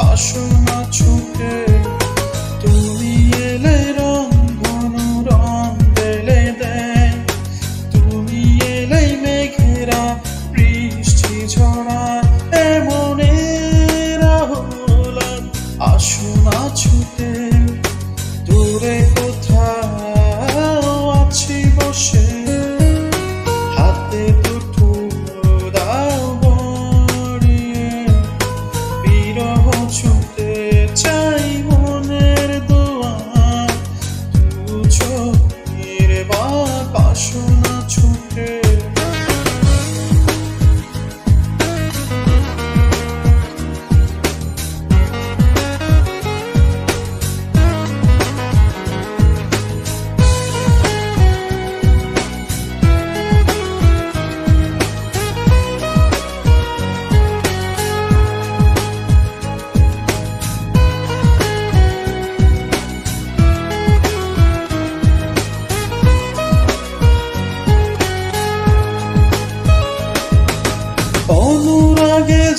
বাসনা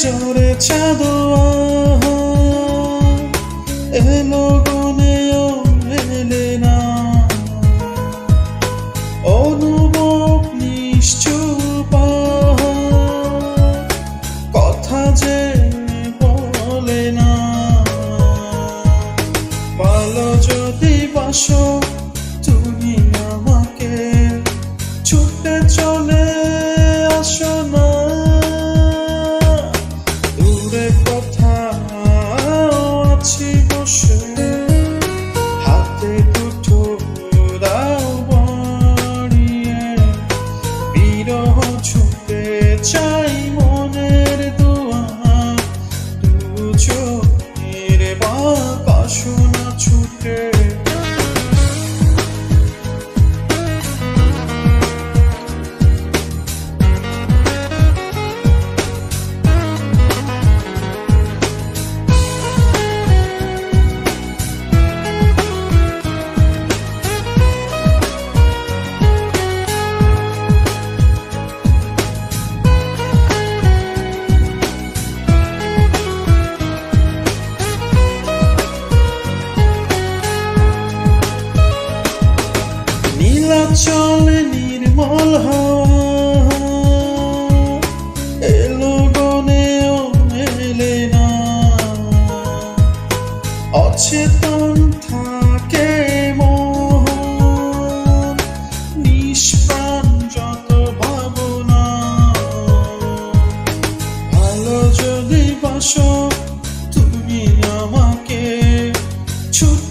জোরে চাঁদোয়া এলো গনেও ছুটে চাই। চলে নির্মল হাওয়া এলো গনে মেলে না। অচেতন থাকে মন নিষ্প্রাণ তুমি আমাকে ছুট